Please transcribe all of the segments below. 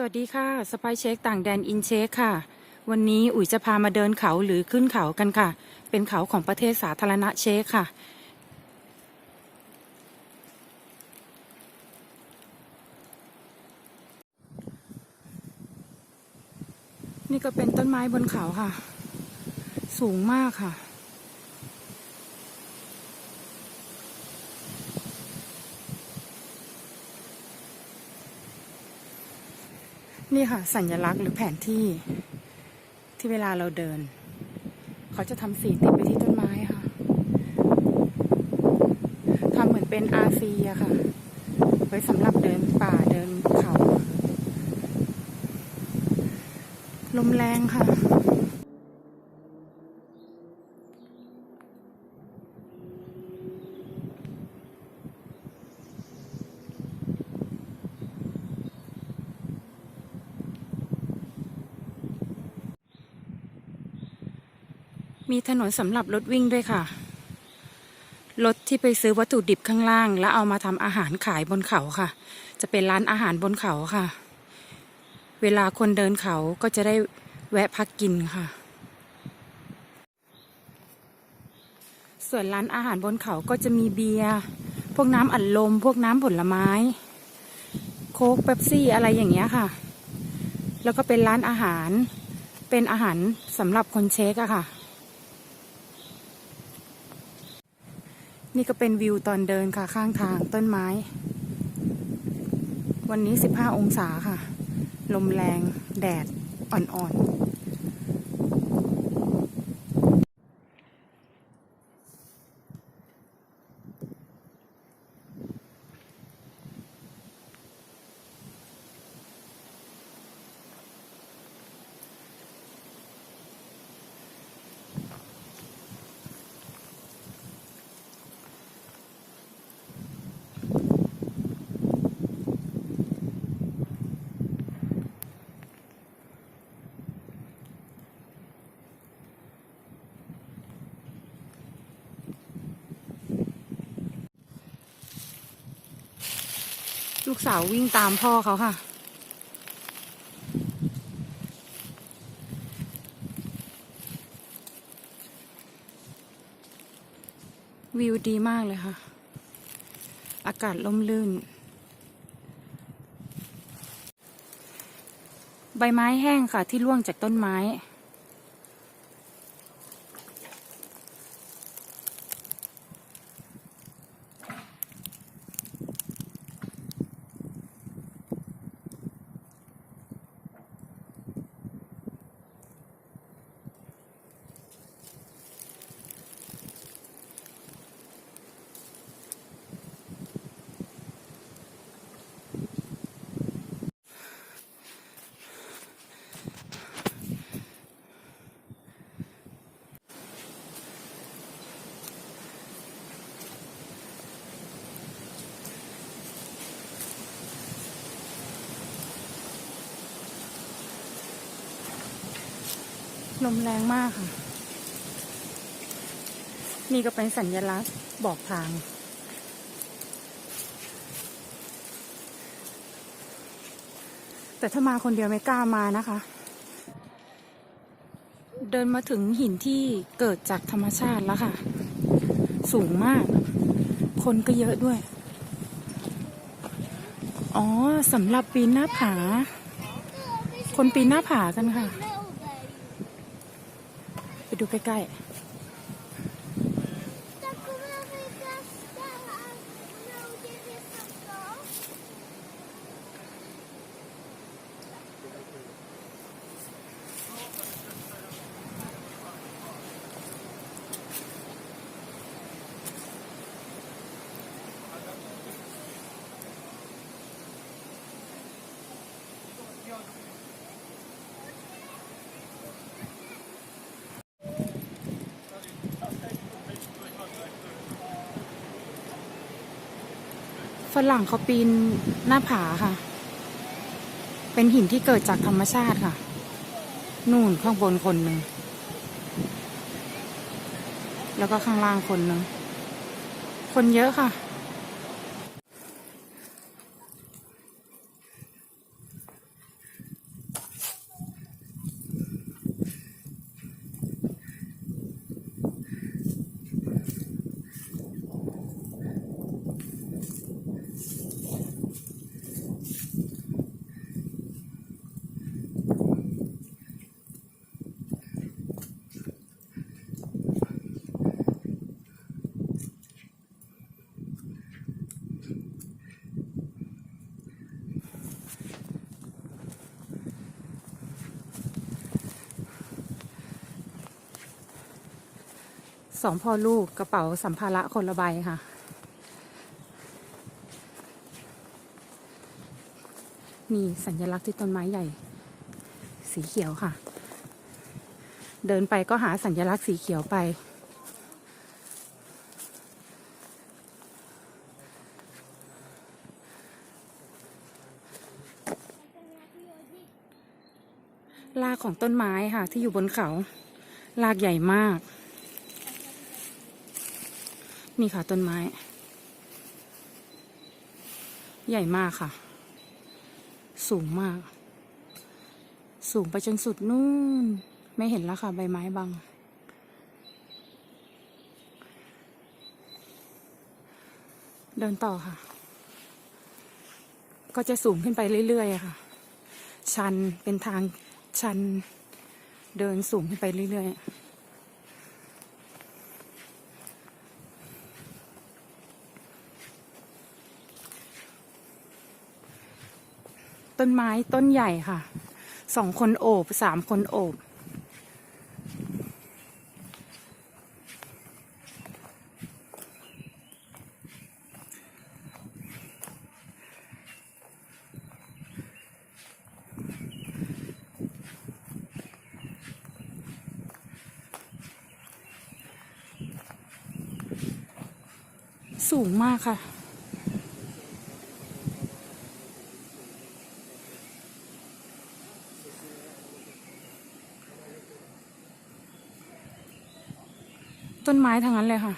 สวัสดีค่ะสไปเช็คต่างแดนอินเช็คค่ะ วันนี้อุ๋ยจะพามาเดินเขาหรือขึ้นเขากันค่ะ เป็นเขาของประเทศสาธารณะเช็คค่ะ นี่ก็เป็นต้นไม้บนเขาค่ะ สูงมากค่ะ นี่ค่ะ สัญลักษณ์หรือแผนที่ ที่เวลาเราเดิน เขาจะทำสีติดไปที่ต้นไม้ค่ะทำเหมือนเป็นอาซีอะค่ะ ไว้สำหรับเดินป่าเดินเขา ลมแรงค่ะ มีถนนสำหรับรถวิ่งด้วยค่ะ รถที่ไปซื้อวัตถุดิบข้างล่าง แล้วเอามาทำอาหารขายบนเขาค่ะ จะเป็นร้านอาหารบนเขาค่ะ เวลาคนเดินเขาก็จะได้แวะพักกินค่ะ ส่วนร้านอาหารบนเขาก็จะมีเบียร์ พวกน้ำอัดลม พวกน้ำผลไม้ โค้กเป๊ปซี่อะไรอย่างเงี้ยค่ะ แล้วก็เป็นร้านอาหาร เป็นอาหารสำหรับคนเช็คอะค่ะ นี่ก็เป็นวิวตอนเดินค่ะข้างทางต้นไม้ วันนี้ 15 องศาค่ะ ลมแรง แดด อ่อนๆ ลูกสาววิ่งตามพ่อเขาค่ะ วิวดีมากเลยค่ะ อากาศล่มลื่น ใบไม้แห้งค่ะที่ร่วงจากต้นไม้ มแรงมากค่ะ นี่ก็เป็นสัญลักษณ์บอกทาง แต่ถ้ามาคนเดียวไม่กล้ามานะคะ เดินมาถึงหินที่เกิดจากธรรมชาติแล้วค่ะ สูงมาก คนก็เยอะด้วย อ๋อสำหรับปีนหน้าผา คนปีนหน้าผากันค่ะ ดูใกล้ Tak รั่งเขาปีนหน้าผาค่ะ เป็นหินที่เกิดจากธรรมชาติค่ะ นู่นข้างบนคนหนึ่ง แล้วก็ข้างล่างคนหนึ่ง คนเยอะค่ะ สองพ่อลูกกระเป๋าสัมภาระคนละใบค่ะ มีสัญลักษณ์ที่ต้นไม้ใหญ่ สีเขียวค่ะ เดินไปก็หาสัญลักษณ์สีเขียวไป รากของต้นไม้ค่ะที่อยู่บนเขา รากใหญ่มาก นี่ค่ะต้นไม้ ใหญ่มากค่ะ สูงมาก สูงไปจนสุดนู่น ไม่เห็นแล้วค่ะใบไม้บัง เดินต่อค่ะ ก็จะสูงขึ้นไปเรื่อยๆค่ะ ชันเป็นทางชันเดินสูงขึ้นไปเรื่อยๆ ต้นไม้ต้นใหญ่ค่ะ สองคนโอบสามคนโอบ สูงมากค่ะ ต้นไม้ทั้งนั้นเลยค่ะ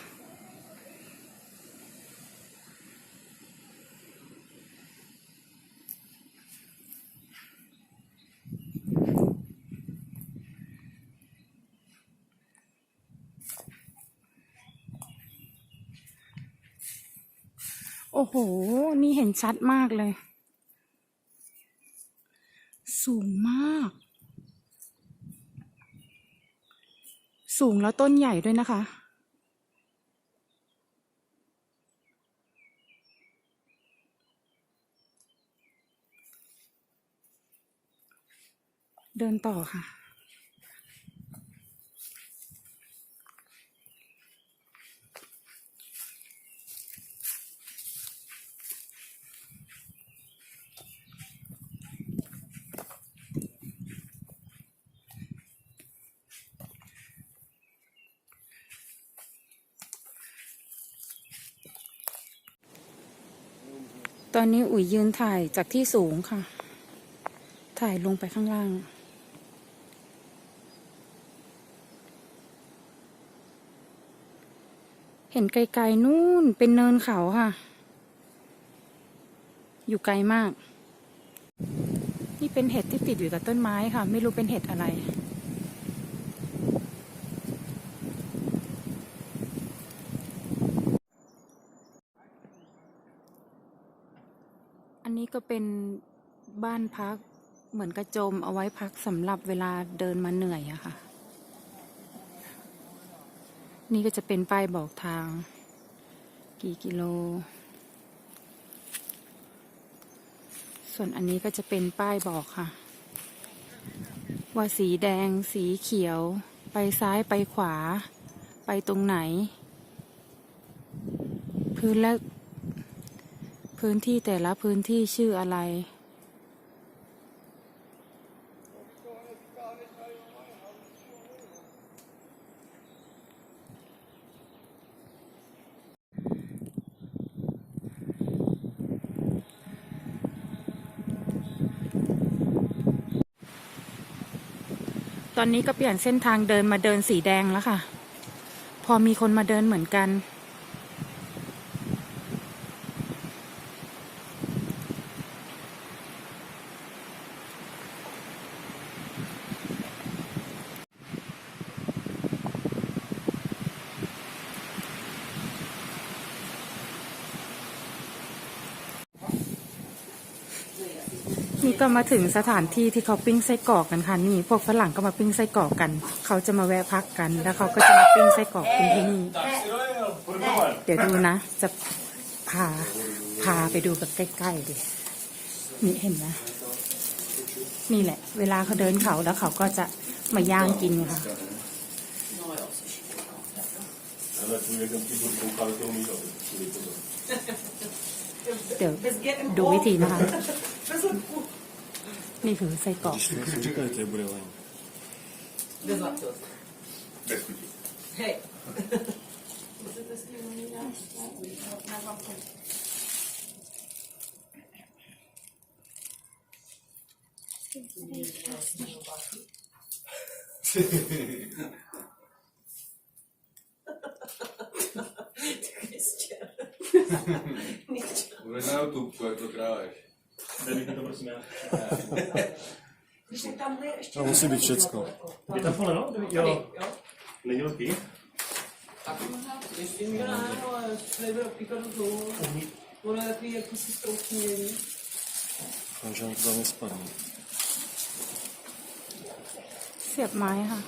โอ้โห นี่เห็นชัดมากเลย สูงมาก สูงแล้วต้นใหญ่ด้วยนะคะ เดินต่อค่ะ อนนี้อุ๋ยยืนถ่ายจากที่สูงค่ะ ถ่ายลงไปข้างล่าง เห็นไกลๆนู่นเป็นเนินเขาค่ะ อยู่ไกลมาก นี่เป็นเห็ดที่ติดอยู่กับต้นไม้ค่ะ ไม่รู้เป็นเห็ดอะไร นนี้ก็เป็นบ้านพักเหมือนกระโจมเอาไว้พักสำหรับเวลาเดินมาเหนื่อยอะค่ะ นี่ก็จะเป็นป้ายบอกทาง กี่กิโล ส่วนอันนี้ก็จะเป็นป้ายบอกค่ะ ว่าสีแดง สีเขียว ไปซ้ายไปขวา ไปตรงไหน พื้นและ พื้นที่แต่ละพื้นที่ชื่ออะไร ตอนนี้ก็เปลี่ยนเส้นทางเดินมาเดินสีแดงแล้วค่ะ พอมีคนมาเดินเหมือนกัน ก็มาถึงสถานที่ที่เขาปิ้งไส้กรอกกันค่ะนี่ พวกฝรั่งก็มาปิ้งไส้กรอกกัน เขาจะมาแวะพักกัน แล้วเขาก็จะมาปิ้งไส้กรอกกินที่นี่ เดี๋ยวดูนะ จะพาพาไปดูแบบใกล้ๆดินี่เห็นไหมนี่แหละ เวลาเขาเดินเขาแล้วเขาก็จะมาย่างกินค่ะเดี๋ยวดูวิธีนะคะ ビーフン最高。Чекайте, я брила. До завтра. До скільки? Гей. Хе-хе-хе. prosím. Když tak tam je ještě... To musí být všecko. Je tam pole, no? Jo. Není lepší? Tak možná ještě nikdo ne, no, ale nebyl píkat do toho. Ono je takový jakýsi stroučnění. Takže on to tam nespadne. Svět má, já.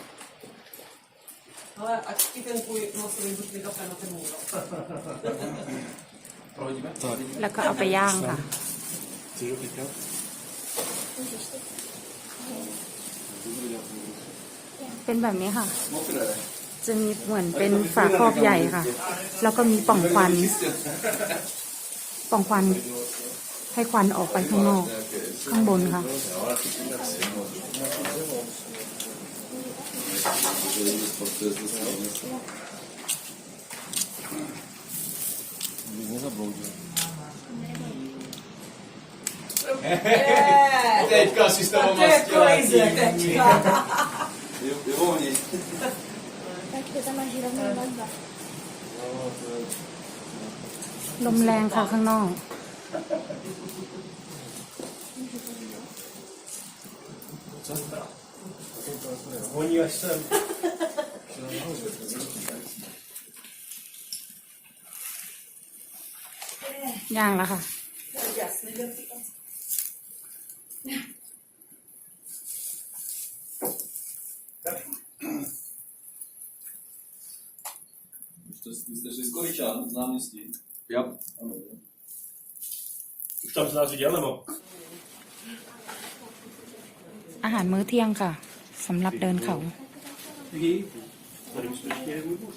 Ale ať ti ten tvůj moc vybutlí kafe na ten můj. No. Prohodíme? Tak. Laka a pejánka. Chceš ho píkat? เป็นแบบนี้ค่ะ จะมีเหมือนเป็นฝาครอบใหญ่ค่ะ แล้วก็มีป่องควัน ป่องควันให้ควันออกไปข้างนอก ข้างบนค่ะ Víc nezabloudil. Teďka si s tebou To je mastila. crazy, teďka. Je, je volný. Tak to tam máš rovnou na dva. ลมแรงค่ะข้างนอก Voní až sem. ย่างแล้วค่ะ Količan, z náměstí. Jo. Ano. Už tam z nás viděl, nebo? อาหารมื้อเที่ยงค่ะสำหรับเดินเขา Tady musíme ještě jeden bus.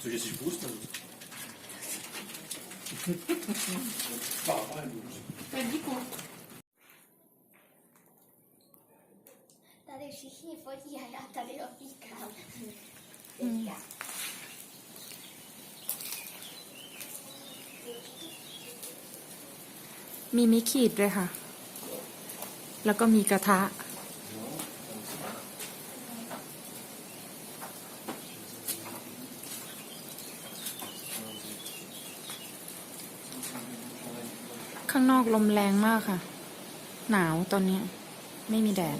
Cože jsi bus tam? Tady všichni fotí a já tady opíkám. มีมิขีดด้วยค่ะ แล้วก็มีกระทะ ข้างนอกลมแรงมากค่ะ หนาวตอนนี้ ไม่มีแดด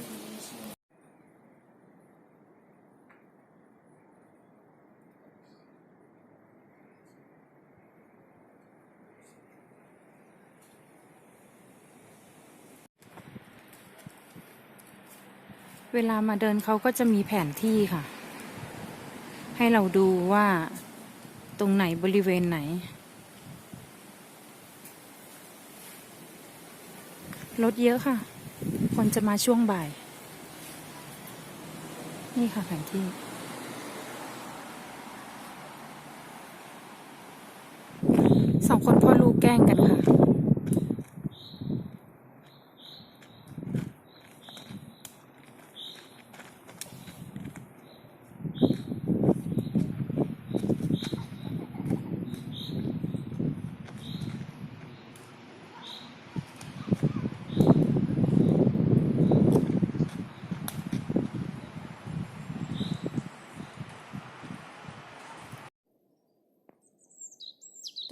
เวลามาเดินเขาก็จะมีแผนที่ค่ะ ให้เราดูว่าตรงไหนบริเวณไหน รถเยอะค่ะ คนจะมาช่วงบ่าย นี่ค่ะแผนที่สองคนพ่อลูกแกล้งกันค่ะ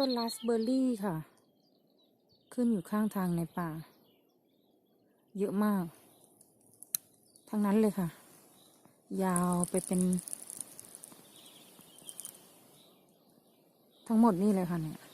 ต้นราสเบอร์รี่ค่ะ ขึ้นอยู่ข้างทางในป่า เยอะมาก ทั้งนั้นเลยค่ะ ยาวไปเป็น ทั้งหมดนี่เลยค่ะเนี่ย